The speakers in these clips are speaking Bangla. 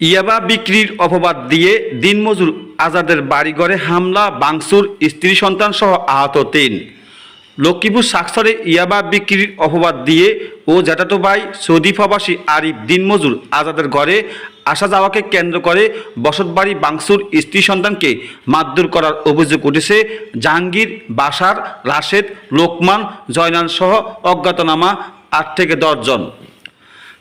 ইয়াবা বিক্রির অপবাদ দিয়ে দিনমজুর আজাদের বাড়িঘরে হামলা, বাংসুর, স্ত্রী সন্তান সহ আহত তিন। লক্ষ্মীপুর সাক্ষরে ইয়াবা বিক্রির অপবাদ দিয়ে ও জ্যাঠাতো ভাই সৌদি প্রবাসী আরিফ দিনমজুর আজাদের ঘরে আসা যাওয়াকে কেন্দ্র করে বসতবাড়ি বাংসুর স্ত্রী সন্তানকে মারধর করার অভিযোগ উঠেছে। জাহাঙ্গীর, বাসার, রাশেদ, লোকমান, জয়নাল সহ অজ্ঞাতনামা আট থেকে দশজন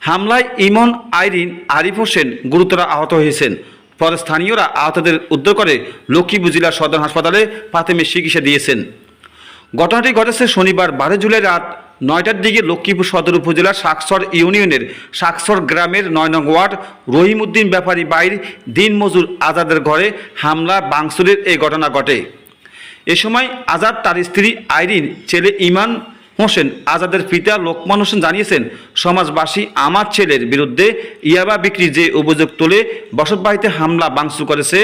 হামলায় ইমন আইরিন আরিফ হোসেন গুরুতর আহত হয়েছেন। পরে স্থানীয়রা আহতদের উদ্ধার করে লক্ষ্মীপুর জেলা সদর হাসপাতালে প্রাথমিক চিকিৎসা দিয়েছেন। ঘটনাটি ঘটেছে শনিবার বারো জুলাই রাত নয়টার দিকে লক্ষ্মীপুর সদর উপজেলার শাকসর ইউনিয়নের শাকসর গ্রামের নয় নং ওয়ার্ড রহিমউদ্দিন ব্যাপারী বাইর দিনমজুর আজাদের ঘরে হামলা, বাংসুরের এই ঘটনা ঘটে। এ সময় আজাদ তার স্ত্রী আইরিন, ছেলে ইমান হোসেন আজাদের পিতা লোকমান হোসেন জানিয়েছেন, সমাজবাসী আমার ছেলের বিরুদ্ধে ইয়াবা বিক্রি যে অভিযোগ তোলে, বসতবাড়িতে হামলা বাংসুর করেছে,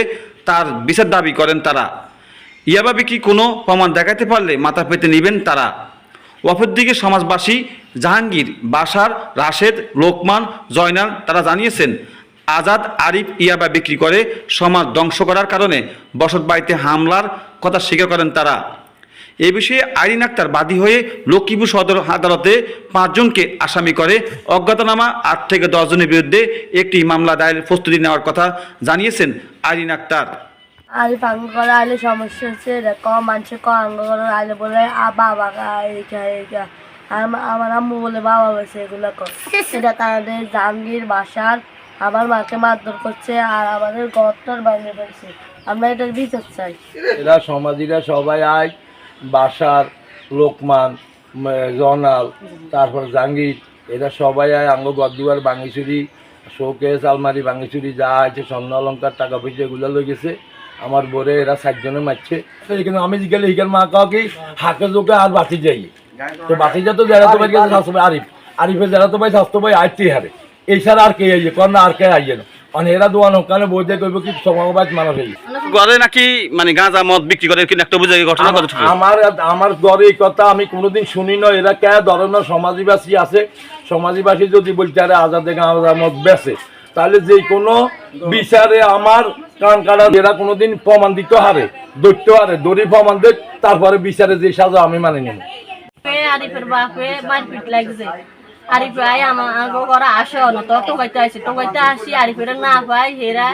তার বিচার দাবি করেন তারা। ইয়াবা বিক্রি কোনো প্রমাণ দেখাতে পারলে মাথা পেতে নেবেন তারা। অপরদিকে সমাজবাসী জাহাঙ্গীর, বাসার, রাশেদ, লোকমান, জয়নাল, তারা জানিয়েছেন, আজাদ আরিফ ইয়াবা বিক্রি করে সমাজ ধ্বংস করার কারণে বসতবাড়িতে হামলার কথা স্বীকার করেন তারা। এ বিষয়ে আইরিন আক্তার বাদী হয়ে লক্ষ্মীপুর সদর আদালতে পাঁচজনকে আসামি করে। অজ্ঞাতনামা আট থেকে দশজনের বিরুদ্ধে একটি মামলা দায়ের প্রস্তুতি নেওয়ার কথা জানিয়েছেন আইরিন আক্তার। আরে পাঙ্গ করে আইলে সমস্যা হচ্ছে ক মানুষের ক আঙ্গ করে আইলে বলে আ বাবা আমার আম্মু বলে বাবা বলছে এগুলো কর এটা তাদের জাহাঙ্গীর বাসার আমার মাকে মারধর করছে আর আমাদের গর্তর বাইরে ফেলছে। আমরা এটার বিচার চাই। এরা সমাজিরা সবাই আয়। বাসার লোকমান জনাল তারপর জাঙ্গির এরা সবাই আয় আঙ্গ গদ্দুয়ার বাঙ্গিচুরি শোকেস আলমারি বাঙ্গিচুরি যা আছে স্বর্ণ অলঙ্কার টাকা পয়সা এগুলো লই গেছে। আমার বোরে এরা সাতজনে মারছে। এখানে আমি জিজ্ঞাসা হিকার মা কাউ কি হাকে জোকে আর বাতি যাই তো বাতি যা তো যারা তো ভাই স্বাস্থ্য আরিফ। আরিফের যারা তো ভাই স্বাস্থ্য ভাই আইতে হারে। এই ছাড়া আর কে আইয়ে? কর না আর কে আইয়ে না? মানে এরা দোয়ান ওখানে বইতে কইব কি সমাবাদ মানুষ হই ঘরে নাকি মানে গাঁজা মদ বিক্রি করে কিন্তু একটা বুঝে ঘটনা আমার- আমার আমার ঘরে এই কথা আমি কোনোদিন শুনি না এরা কে ধরনের সমাজবাসী আছে? সমাজবাসী যদি বলতে আরে আজাদে গাঁজা মত বেছে তাহলে যে কোনো বিচারে আমার কান কাটা এরা কোনোদিন প্রমাণ দিতে হারে দৈত্য হারে দড়ি প্রমাণ দেখ তারপরে বিচারে যে সাজা আমি মানে নেব। আরিফের বাপে মারপিট লাগছে। আরিফ ভাই আমার ঘরে আসে তো টোকাইতে আসে টোকাইতে আসি না পাই হেরা,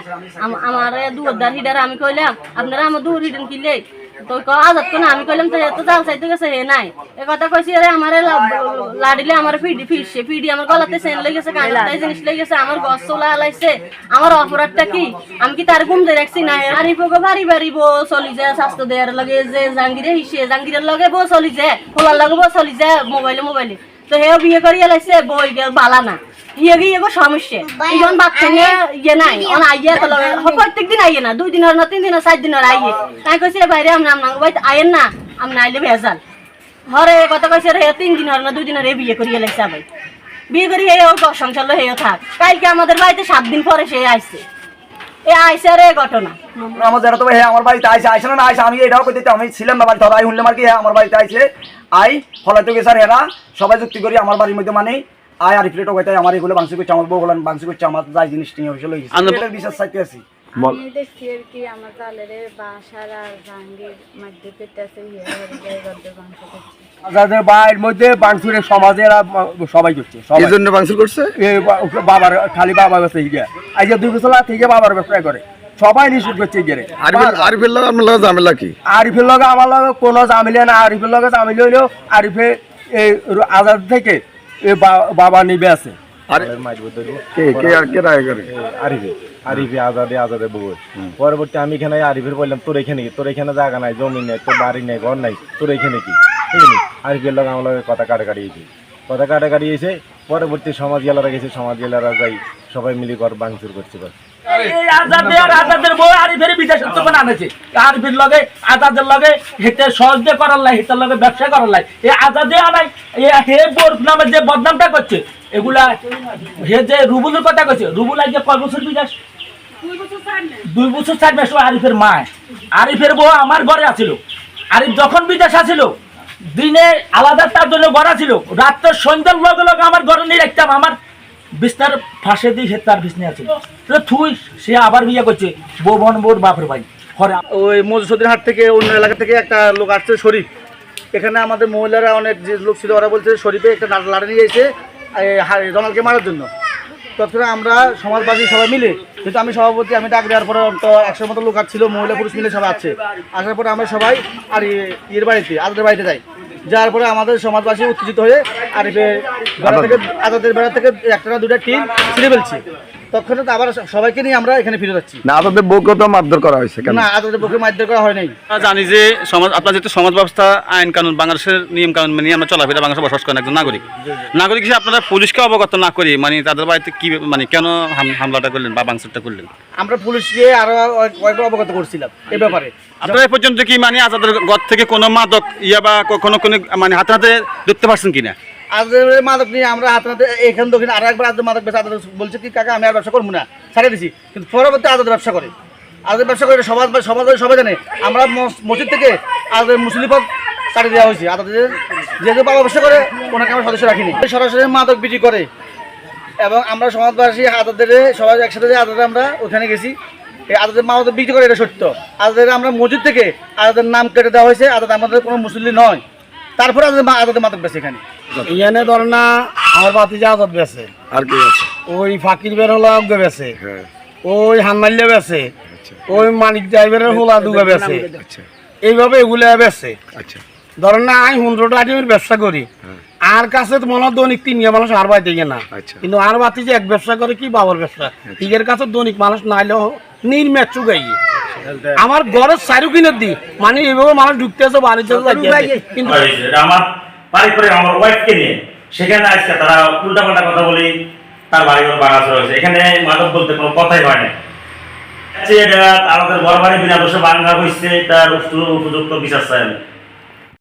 আম- আমার দুয়ার হিডার, আমি কইলাম, আপনারা আমার হিডেন কিনলে তো আমি কইলাম এত জাল চাইতে গেছে, হে নাই। এ কথা কইছি আরে আমার লাডিলে আমার ফিডি ফিরছে ফিডি আমার গলাতে সেন লেগেছে কাঁচা জিনিস লেগেছে আমার গছ চলা লাইছে আমার অপরাধটা কি? আমি কি তার ঘুম দিয়ে রাখছি? না আরিফ ওকে বাড়ি বাড়ি, বো, চলি যায় স্বাস্থ্য দেয়ার লগে যে জাঙ্গিরে হিসে জাঙ্গিরের লগে বো, চলি যায় খোলার লগে বো, চলি যায় মোবাইলে মোবাইলে। তো বিয়ে করিয়া লাইছে বই গে বালা না। ইয়ে গিয়ে গো সমস্যা। ইজন বাচ্চা নিয়ে ইয়ে নাই। অন আইয়ে তো প্রত্যেক দিন আইয়ে না দুই দিনের না তিন দিনের চার দিনের আইয়ে। তাই কইছে বাইরে আমরা আমরা ভাই আইয়েন না আইলে ভেজাল। হরে কথা কইছে রে তিন না দুই দিনের বিয়ে করিয়া ভাই বিয়ে করি সংসার লো হেও থাক। কালকে আমাদের বাড়িতে সাত দিন পরে সে আইছে। এ আইছে রে ঘটনা। আমার যারা তো হ্যাঁ আমার বাড়িতে আইসে আইসে না আইসে আমি এটাও আমি ছিলাম না বাড়িতে আই শুনলাম আর কি হ্যাঁ আমার বাড়িতে আইসে আই ফলাইতে গেছে আর এরা সবাই যুক্তি করি আমার বাড়ির মধ্যে মানে আই আর হইতে আমার এগুলো বাংসি করছে আমার বউ গুলান বাংসি করছে আমার যাই জিনিস নিয়ে হয়েছিল চাইতে আছি। আমি দেখছি আর কি? আমার জালের বাসার আর জাহাঙ্গীর মধ্যে পেতেছে ইয়ে গদ্দের মাংস করছে। যাদের বাইরের মধ্যে বাংসুরের সমাজের সবাই করছে এই জন্য বাংসুর করছে? বাবার খালি বাবা ব্যবসা হিগে আজ দুই বছর থেকে বাবার ব্যবসা করে। সবাই নিষেধ করছে গেরে আরিফের আরিফের লাগে আপনার ঝামেলা কি? আরিফের লগে আমার লগে কোনো জামিলে না আরিফের লগে জামিলে হইলেও আরিফে এই আজাদ থেকে এ বাবা নিবে আছে। আরে কে কে আর কে রায় করে? আরিফে। আরিফে আজাদে আজাদে বউ পরবর্তী আমি এখানে আরিফের বললাম তোর এখানে কি? তোর এখানে জায়গা নাই জমি নেই তোর বাড়ি নেই ঘর নাই তোর এখানে কি? ঠিক আছে আরিফের লোক আমার লগে কথা কাটা কাটিয়েছে কথা কাটা কাটিয়েছে পরবর্তী সমাজ গেলারা গেছে সমাজ গেলারা যাই সবাই মিলে ঘর ভাঙচুর করছে আজাদের লগে আজাদের লগে হেতে সহজে করার লাই হেতার লগে ব্যবসা করার লাই। এই আজাদে আনাই এ হে বোর নামে যে বদনামটা করছে এগুলা হে যে রুবুলের কথা কইছে রুবুল আজকে কয় বছর বিদেশ? দুই বছর চার মাস। ও আরিফের মা। আরিফের বউ আমার ঘরে আছিল। আরিফ যখন বিদেশ আছিল দিনে আলাদা তার জন্য ঘর ছিল রাত্রে সন্ধ্যার লগে লগে আমার ঘরে নিয়ে রাখতাম। আমার বিস্তার ফাঁসে দিয়ে তার বিছনে আছিল। থুই সে আবার বিয়ে করছে। বউ বন বোর বাপের ভাই ঘরে ওই মজুসুদ্দিন হাট থেকে অন্য এলাকা থেকে একটা লোক আসছে শরীফ। এখানে আমাদের মহিলারা অনেক যে লোক ছিল ওরা বলছে শরীফে একটা লাড়- নিয়ে এসে জনালকে মারার জন্য। তৎক্ষণাৎ আমরা সমাজবাদী সবাই মিলে কিন্তু আমি সভাপতি আমি ডাক দেওয়ার পরে তো একশো মতো লোক ছিল মহিলা পুরুষ মিলে সবাই আছে। আসার পরে আমরা সবাই আর ইয়ের বাড়িতে আদাদের বাড়িতে যাই। যাওয়ার পরে আমাদের সমাজবাসী উত্তেজিত হয়ে আরিফের বেড়া থেকে আদাদের বেড়া থেকে একটা না দুটা টিম ছিঁড়ে ফেলছে। তৎক্ষণাৎ আবার সবাইকে নিয়ে আমরা এখানে ফিরে যাচ্ছি। না আপনাদের বউকে তো মারধর করা হয়েছে কেন? না আদাদের পক্ষে মারধর করা হয় নাই। আমরা জানি যে সমাজ আপনার যেহেতু সমাজ ব্যবস্থা আইন কানুন বাংলাদেশের নিয়ম কানুন মেনে আমরা চলাফেরা বাংলাদেশে বসবাস করেন একজন নাগরিক। নাগরিক হিসেবে আপনারা পুলিশকে অবগত না করি মানে তাদের বাড়িতে কি মানে কেন হাম- হামলাটা করলেন বা বাংসুরটা করলেন? আমরা পুলিশকে আরও কয়েকবার অবগত করছিলাম এ ব্যাপারে। আপনারা এ পর্যন্ত কি মানে আজাদের গদ থেকে কোনো মাদক ইয়া বা কোনো কোনো মানে হাতে হাতে দেখতে পারছেন কিনা? আজ মাদক নিয়ে আমরা হাতে এখান দক্ষিণ আর একবার আজ মাদক বেচা। আদালত বলছে কি, কাকা, আমি আর ব্যবসা করব না, ছাড়িয়ে দিছি। কিন্তু পরবর্তী আদালত ব্যবসা করে। আদালত ব্যবসা করে সমাজ সমাজ, সবাই জানে, আমরা মসজিদ থেকে মুসলিম পদ ছাড়িয়ে দেওয়া হয়েছে। আদালতের যেহেতু বাবা ব্যবসা করে, ওনাকে আমরা সদস্য রাখিনি। সরাসরি মাদক বিক্রি করে। এবং আমরা সমাজবাসী আদাদের সবাই একসাথে যে আদাতে আমরা ওখানে গেছি আদাদের মাদক বিক্রি করে, এটা সত্য। আদাদের আমরা মসজিদ থেকে আদাদের নাম কেটে দেওয়া হয়েছে। আদাত আমাদের কোনো মুসলিম নয়। তারপরে আদাদের মাদক বেছে এখানে। এখানে ধর না আমার বাতিজা আজাদ বেছে আর কি আছে ওই ফাকির বের হলো অজ্ঞ বেছে হ্যাঁ। ওই হান্নাল্লে বেছে ওই মানিক ড্রাইভারের হোলা দুগা বেছে আচ্ছা। এইভাবে এগুলো বেছে আচ্ছা। ধরেন না আমি হুন্ড্রোটা আইটেমের ব্যবসা করি। আর কাছে তো মনে হয় দৈনিক তিন মানুষ আর বাড়িতে গিয়ে না আচ্ছা। কিন্তু আর বাতি যে এক ব্যবসা করে কি বাবার ব্যবসা? ঠিকের কাছে দৈনিক মানুষ নাইলেও নির্মেট চুগাই আমার ঘরের চারু কিনে দি। মানে এইভাবে মানুষ ঢুকতে আছে বাড়িতে কিন্তু আমার বাড়ি করে আমার ওয়াইফকে নিয়ে। সেখানে আজকে তারা উল্টা পাল্টা কথা বলি তার বাড়ি ঘর বাগাছ রয়েছে এখানে মাদক বলতে কোনো কথাই হয় না। যে এটা আমাদের বড় বাড়ি বিনা দোষে বাংলা হয়েছে তার উপযুক্ত বিচার চাই